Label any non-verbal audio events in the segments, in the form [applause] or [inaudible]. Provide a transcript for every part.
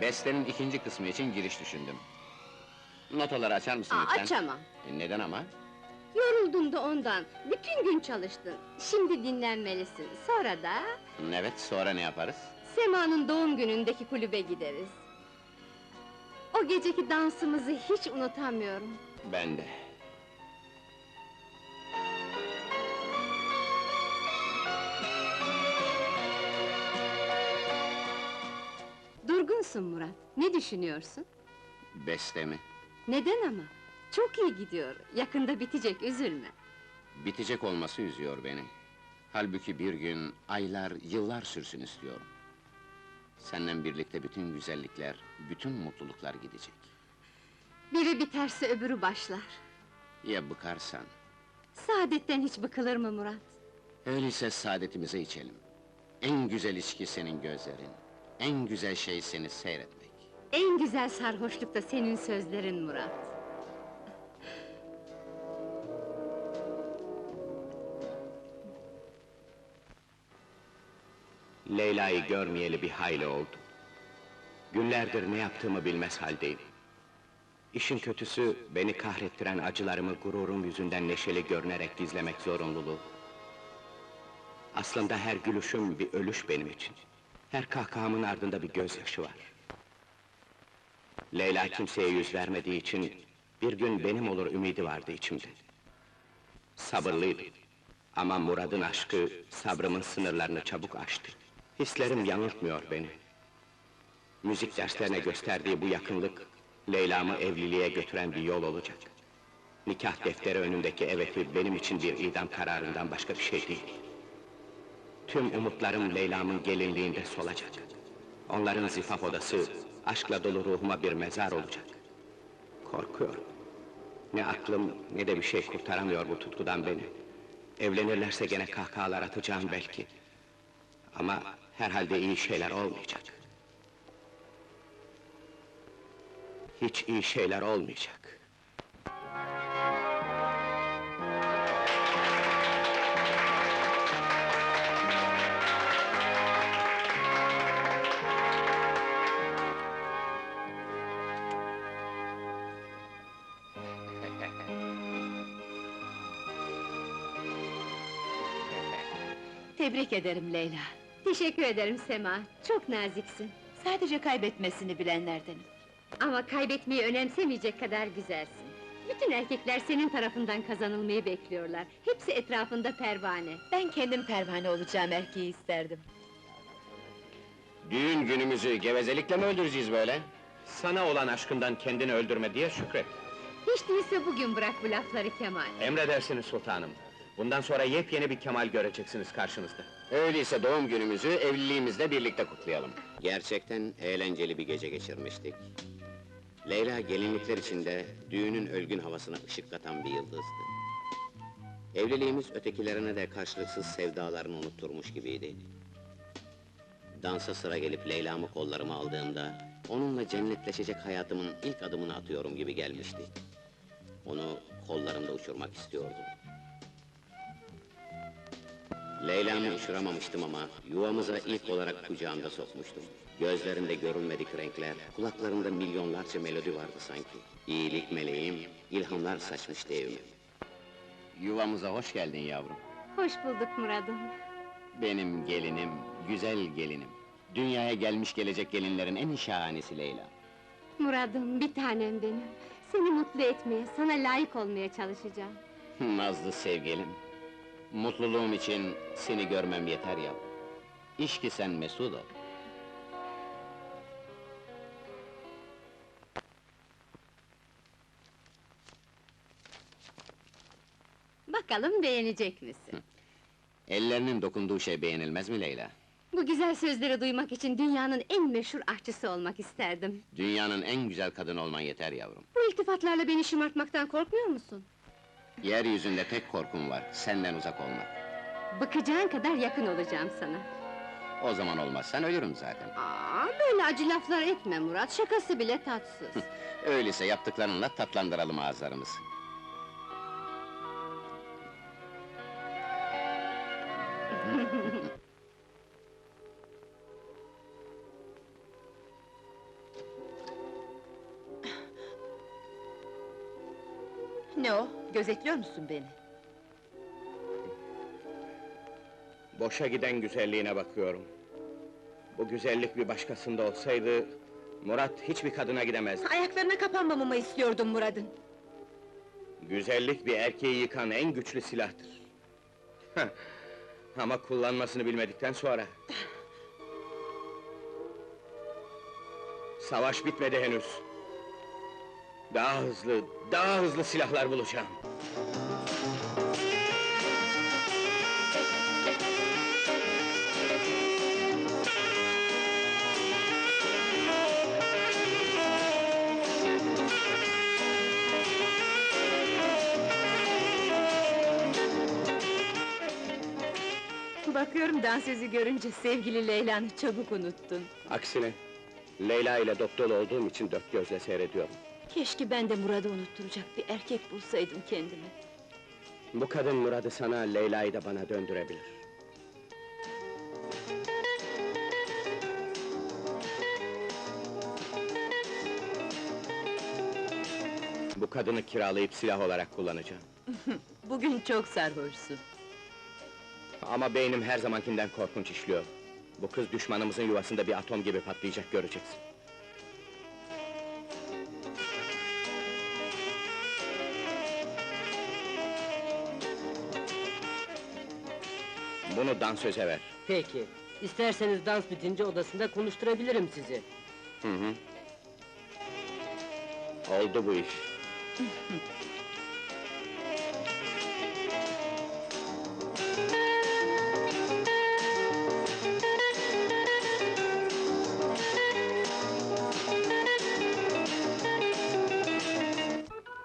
Bestenin ikinci kısmı için giriş düşündüm. Notaları açar mısın Aa, lütfen? açamam. E, Neden ama? Yoruldun da ondan. Bütün gün çalıştın. Şimdi dinlenmelisin. Sonra da Evet, sonra ne yaparız? Sema'nın doğum günündeki kulübe gideriz. O geceki dansımızı hiç unutamıyorum. Ben de. Durgunsun Murat. Ne düşünüyorsun? Beste mi? Neden ama? Çok iyi gidiyor. Yakında bitecek, üzülme. Bitecek olması üzüyor beni. Halbuki bir gün, aylar, yıllar sürsün istiyorum. Seninle birlikte bütün güzellikler, bütün mutluluklar gidecek. Biri biterse öbürü başlar. Ya bıkarsan? Saadetten hiç bıkılır mı Murat? Öyleyse saadetimize içelim. En güzel içki senin gözlerin. En güzel şey seni seyretmek. En güzel sarhoşluk da senin sözlerin Murat. Leyla'yı görmeyeli bir hayli oldu. Günlerdir ne yaptığımı bilmez haldeyim. İşin kötüsü, beni kahrettiren acılarımı gururum yüzünden neşeli görünerek gizlemek zorunluluğu. Aslında her gülüşüm bir ölüş benim için. Her kahkahamın ardında bir gözyaşı var. Leyla kimseye yüz vermediği için, bir gün benim olur ümidi vardı içimde. Sabırlıydım. Ama Murad'ın aşkı, sabrımın sınırlarını çabuk aştı. Hislerim yanıltmıyor beni. Müzik derslerine gösterdiği bu yakınlık, Leyla'mı evliliğe götüren bir yol olacak. Nikah defteri önündeki eveti benim için bir idam kararından başka bir şey değil. Tüm umutlarım Leyla'mın gelinliğinde solacak. Onların zifaf odası, aşkla dolu ruhuma bir mezar olacak. Korkuyorum. Ne aklım, ne de bir şey kurtaramıyor bu tutkudan beni. Evlenirlerse gene kahkahalar atacağım belki. Ama herhalde iyi şeyler olmayacak. Hiç iyi şeyler olmayacak. Tebrik ederim Leyla. Teşekkür ederim Sema, çok naziksin. Sadece kaybetmesini bilenlerdenim. Ama kaybetmeyi önemsemeyecek kadar güzelsin. Bütün erkekler senin tarafından kazanılmayı bekliyorlar. Hepsi etrafında pervane. Ben kendim pervane olacağım erkeği isterdim. Düğün günümüzü gevezelikle mi öldüreceğiz böyle? Sana olan aşkından kendini öldürme diye şükret. Hiç değilse bugün bırak bu lafları Kemal. Emredersiniz sultanım. Bundan sonra yepyeni bir Kemal göreceksiniz karşınızda. Öyleyse doğum günümüzü evliliğimizle birlikte kutlayalım. Gerçekten eğlenceli bir gece geçirmiştik. Leyla gelinlikler içinde düğünün ölgün havasına ışık katan bir yıldızdı. Evliliğimiz ötekilerine de karşılıksız sevdalarını unutturmuş gibiydi. Dansa sıra gelip Leyla'mı kollarıma aldığımda, onunla cennetleşecek hayatımın ilk adımını atıyorum gibi gelmişti. Onu kollarımda uçurmak istiyordum. Leyla'mı uçuramamıştım ama yuvamıza ilk olarak kucağımda sokmuştum. Gözlerinde görülmedik renkler, kulaklarında milyonlarca melodi vardı sanki. İyilik meleğim, ilhamlar saçmıştı evime. Yuvamıza hoş geldin yavrum. Hoş bulduk Murat'ım. Benim gelinim, güzel gelinim. Dünyaya gelmiş gelecek gelinlerin en şahanesi Leyla. Murat'ım, bir tanem benim. Seni mutlu etmeye, sana layık olmaya çalışacağım. Nazlı sevgilim. Mutluluğum için seni görmem yeter yavrum. İş ki sen mesut ol. Bakalım beğenecek misin? Ellerinin dokunduğu şey beğenilmez mi Leyla? Bu güzel sözleri duymak için dünyanın en meşhur aşçısı olmak isterdim. Dünyanın en güzel kadını olman yeter yavrum. Bu iltifatlarla beni şımartmaktan korkmuyor musun? Yeryüzünde tek korkum var, senden uzak olmak. Bakacağın kadar yakın olacağım sana. O zaman olmazsan ölürüm zaten. Aa, böyle acı laflar etme Murat, şakası bile tatsız. Öyleyse yaptıklarınla tatlandıralım ağızlarımızı. ne o? Gözetliyor musun beni? Boşa giden güzelliğine bakıyorum. Bu güzellik bir başkasında olsaydı... Murat hiçbir kadına gidemez. Ayaklarına kapanmamı mı istiyordun Murad'ın? Güzellik bir erkeği yıkan en güçlü silahtır. Ama kullanmasını bilmedikten sonra... Savaş bitmedi henüz. Daha hızlı, daha hızlı silahlar bulacağım. Bakıyorum dansözü görünce sevgili Leyla'nı çabuk unuttun. Aksine, Leyla ile dolu olduğum için dört gözle seyrediyorum. Keşke ben de Murad'ı unutturacak bir erkek bulsaydım kendime. Bu kadın Murat'ı sana, Leyla'yı da bana döndürebilir. Bu kadını kiralayıp silah olarak kullanacağım. [laughs] Bugün çok sarhoşsun. Ama beynim her zamankinden korkunç işliyor. Bu kız düşmanımızın yuvasında bir atom gibi patlayacak göreceksin. Bunu dansöze ver. Peki. İsterseniz dans bitince odasında konuşturabilirim sizi. Hı hı. Oldu bu iş.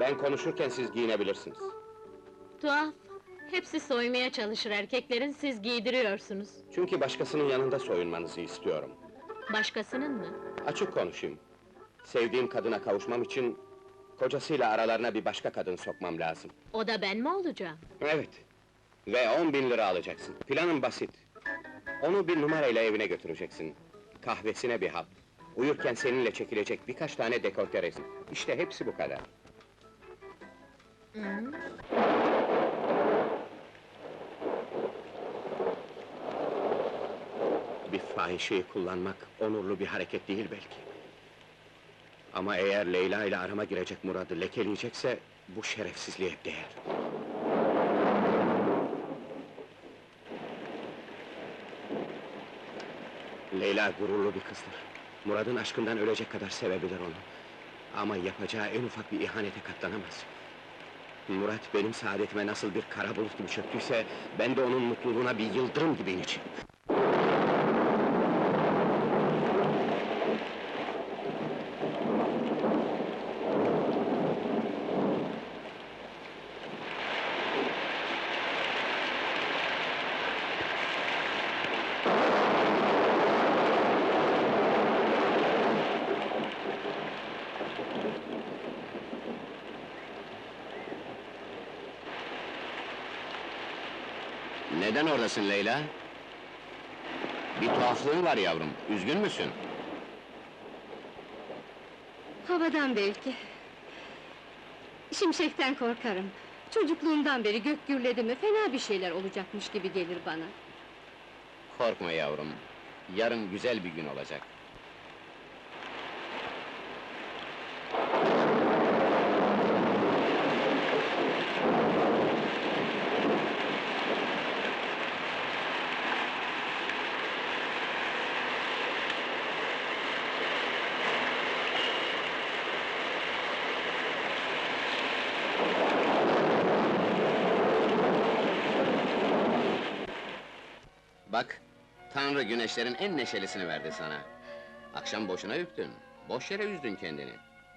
Ben konuşurken siz giyinebilirsiniz. Tuhaf. Hepsi soymaya çalışır erkeklerin, siz giydiriyorsunuz. Çünkü başkasının yanında soyunmanızı istiyorum. Başkasının mı? Açık konuşayım. Sevdiğim kadına kavuşmam için... ...kocasıyla aralarına bir başka kadın sokmam lazım. O da ben mi olacağım? Evet. Ve on bin lira alacaksın. Planın basit. Onu bir numarayla evine götüreceksin. Kahvesine bir hap. Uyurken seninle çekilecek birkaç tane dekolte resim. İşte hepsi bu kadar. Bir fahişeyi kullanmak onurlu bir hareket değil belki. Ama eğer Leyla ile arama girecek Murad'ı lekeleyecekse bu şerefsizliğe değer. Leyla gururlu bir kızdır. Murad'ın aşkından ölecek kadar sevebilir onu. Ama yapacağı en ufak bir ihanete katlanamaz. Murat benim saadetime nasıl bir kara bulut gibi çöktüyse... ...ben de onun mutluluğuna bir yıldırım gibi ineceğim. Neden oradasın Leyla? Bir tuhaflığın var yavrum, üzgün müsün? Havadan belki. Şimşekten korkarım. Çocukluğumdan beri gök gürledi mi fena bir şeyler olacakmış gibi gelir bana. Korkma yavrum, yarın güzel bir gün olacak. Bak, Tanrı güneşlerin en neşelisini verdi sana. Akşam boşuna üktün, boş yere üzdün kendini.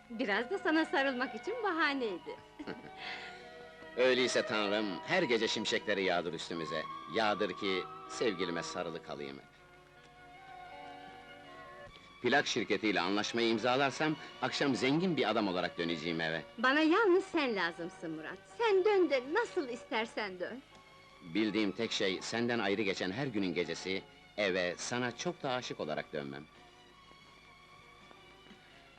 Biraz da sana sarılmak için bahaneydi. [laughs] Öyleyse Tanrım, her gece şimşekleri yağdır üstümüze. Yağdır ki, sevgilime sarılı kalayım hep. Plak şirketiyle anlaşmayı imzalarsam, akşam zengin bir adam olarak döneceğim eve. Bana yalnız sen lazımsın Murat. Sen dön de nasıl istersen dön. Bildiğim tek şey, senden ayrı geçen her günün gecesi... ...eve, sana çok da aşık olarak dönmem.